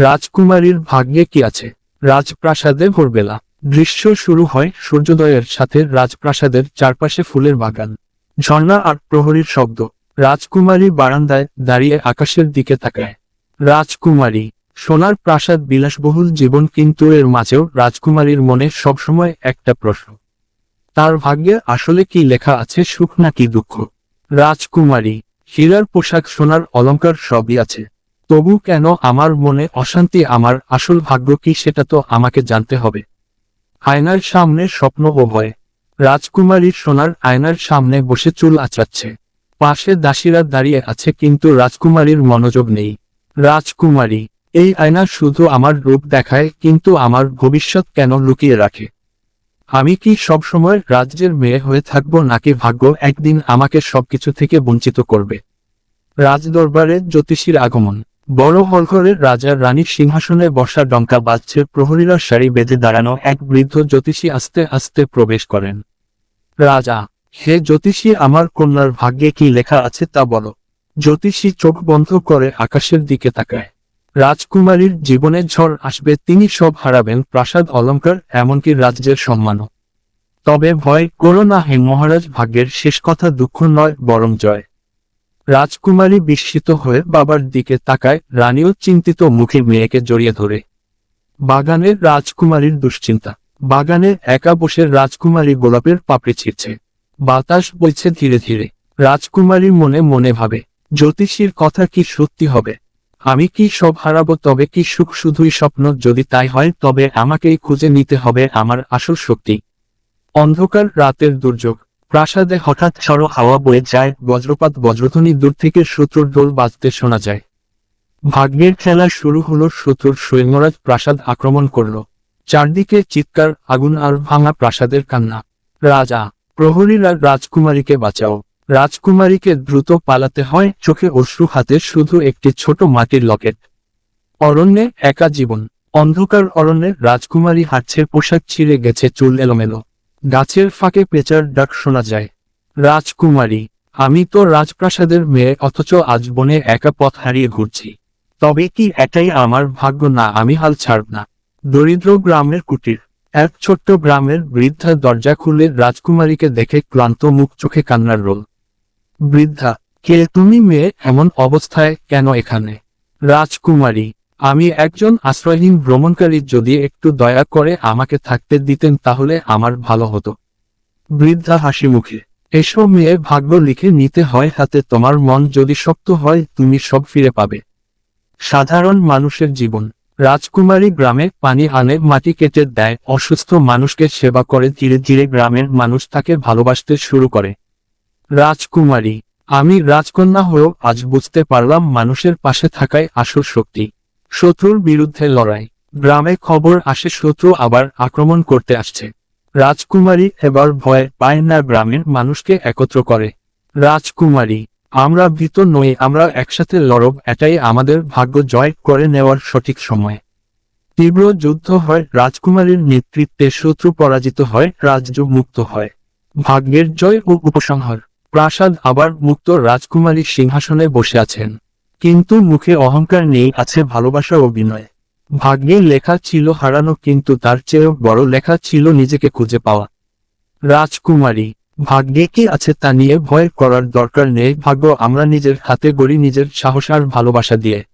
রাজকুমারীর ভাগ্যে কি আছে? রাজপ্রাসাদে ভোরবেলা দৃশ্য শুরু হয় সূর্যোদয়ের সাথে রাজপ্রাসাদের চারপাশে ফুলের বাগান। ঝর্ণা আর প্রহরীর শব্দ। রাজকুমারী বারান্দায় দাঁড়িয়ে আকাশের দিকে তাকায়। রাজকুমারী, সোনার প্রাসাদ বিলাসবহুল জীবন কিন্তু এর মাঝেও রাজকুমারীর মনে সবসময় একটা প্রশ্ন। তার ভাগ্যে আসলে কি লেখা আছে সুখ নাকি দুঃখ? রাজকুমারী, হীরার পোশাক, সোনার অলংকার সবই আছে। তবু কেন আমার মনে অশান্তি? আমার আসল ভাগ্য কি সেটা তো আমাকে জানতে হবে। আয়নার সামনে স্বপ্ন ও ভয়। রাজকুমারী সোনার আয়নার সামনে বসে চুল আঁচড়াচ্ছে। পাশে দাসীরা দাঁড়িয়ে আছে কিন্তু রাজকুমারীর মনোযোগ নেই। রাজকুমারী, এই আয়না শুধু আমার রূপ দেখায় কিন্তু আমার ভবিষ্যৎ কেন লুকিয়ে রাখে? আমি কি সবসময় রাজ্যের মেয়ে হয়ে থাকব নাকি ভাগ্য একদিন আমাকে সবকিছু থেকে বঞ্চিত করবে? রাজদরবারে জ্যোতিষীর আগমন। বড় হলঘরের রাজার রানীর সিংহাসনে বসা ডঙ্কা বাজছে প্রহরীরা সারি বেঁধে দাঁড়ানো এক বৃদ্ধ জ্যোতিষী আস্তে আস্তে প্রবেশ করেন। রাজা, হে জ্যোতিষী, আমার কন্যার ভাগ্যে কি লেখা আছে তা বলো। জ্যোতিষী চোখ বন্ধ করে আকাশের দিকে তাকায়। রাজকুমারীর জীবনে ঝড় আসবে, তিনি সব হারাবেন, প্রাসাদ অলঙ্কার এমনকি রাজ্যের সম্মানও। তবে ভয় করো না হে মহারাজ, ভাগ্যের শেষ কথা দুঃখ নয়, বরং জয়। রাজকুমারী বিস্মিত হয়ে বাবার দিকে তাকায়, রানীও চিন্তিত মুখে মেয়েকে জড়িয়ে ধরে। বাগানের রাজকুমারীর দুশ্চিন্তা। বাগানে একা বসে রাজকুমারী গোলাপের পাপড়ি ছিঁড়ছে। বাতাস বইছে ধীরে ধীরে। রাজকুমারী মনে মনে ভাবে, জ্যোতিষীর কথা কি সত্যি হবে? আমি কি সব হারাবো তবে কি সুখ শুধুই স্বপ্ন? যদি তাই হয়, তবে আমাকেই খুঁজে নিতে হবে আমার আসল শক্তি। অন্ধকার রাতের দুর্যোগ। প্রাসাদে হঠাৎ সড়ো হাওয়া বয়ে যায়, বজ্রপাত বজ্রধ্বনি দূর থেকে শত্রুর দোল বাজতে শোনা যায়। ভাগ্যের খেলা শুরু হলো শত্রুর সৈন্যরাজ প্রাসাদ আক্রমণ করল। চারদিকে চিৎকার, আগুন আর ভাঙা প্রাসাদের কান্না। রাজা প্রহরীরা রাজকুমারীকে বাঁচাও। রাজকুমারীকে দ্রুত পালাতে হয়, চোখে অশ্রু, হাতে শুধু একটি ছোট মাটির লকেট। অরণ্যে একা জীবন। অন্ধকার অরণ্যে রাজকুমারী হাঁটছে, পোশাক ছিঁড়ে গেছে, চুল এলোমেলো। গাছের ফাঁকে পেঁচার ডাক শোনা যায়। রাজকুমারী, আমি তো রাজপ্রাসাদের মেয়ে, অথচ আজ বনে একা পথ হারিয়ে ঘুরছি। তবে কি এটাই আমার ভাগ্য? না, আমি হাল ছাড়ব না। দরিদ্র গ্রামের কুটির। এক ছোট্ট গ্রামের বৃদ্ধা দরজা খুলে রাজকুমারীকে দেখে ক্লান্ত মুখ চোখে কান্নার রোল। বৃদ্ধা, কে তুমি মেয়ে? এমন অবস্থায় কেন এখানে? রাজকুমারী আমি একজন আশ্রয়হীন ভ্রমণকারী, যদি একটু দয়া করে আমাকে থাকতে দিতেন তাহলে আমার ভালো হতো। বৃদ্ধা হাসি মুখে এসব মেয়ে, ভাগ্য লিখে নিতে হয় হাতে, তোমার মন যদি শক্ত হয়, তুমি সব ফিরে পাবে। সাধারণ মানুষের জীবন, রাজকুমারী গ্রামে পানি আনে, মাটি কেটে দেয়, অসুস্থ মানুষকে সেবা করে, ধীরে ধীরে গ্রামের মানুষ তাকে ভালোবাসতে শুরু করে। রাজকুমারী, আমি রাজকন্যা হয়েও আজ বুঝতে পারলাম মানুষের পাশে থাকাই আসল শক্তি। শত্রুর বিরুদ্ধে লড়াই। গ্রামে খবর আসে, শত্রু আবার আক্রমণ করতে আসছে। রাজকুমারী এবার ভয় পায় না গ্রামের মানুষকে একত্র করে। রাজকুমারী, আমরা ভীত নই, আমরা একসাথে লড়ব, এটাই আমাদের ভাগ্য, জয় করে নেওয়ার সঠিক সময়। তীব্র যুদ্ধ হয়, রাজকুমারীর নেতৃত্বে শত্রু পরাজিত হয়, রাজ্য মুক্ত হয়। ভাগ্যের জয় ও উপসংহার। প্রাসাদ আবার মুক্ত, রাজকুমারী সিংহাসনে বসে আছেন। কিন্তু মুখে অহংকার নেই, আছে ভালোবাসা ও বিনয়। ভাগ্যে লেখা ছিল হারানো, কিন্তু তার চেয়েও বড় লেখা ছিল নিজেকে খুঁজে পাওয়া। রাজকুমারী, ভাগ্যে কি আছে তা নিয়ে ভয় করার দরকার নেই, ভাগ্য আমরা নিজের হাতে গড়ি নিজের সাহস আর ভালোবাসা দিয়ে।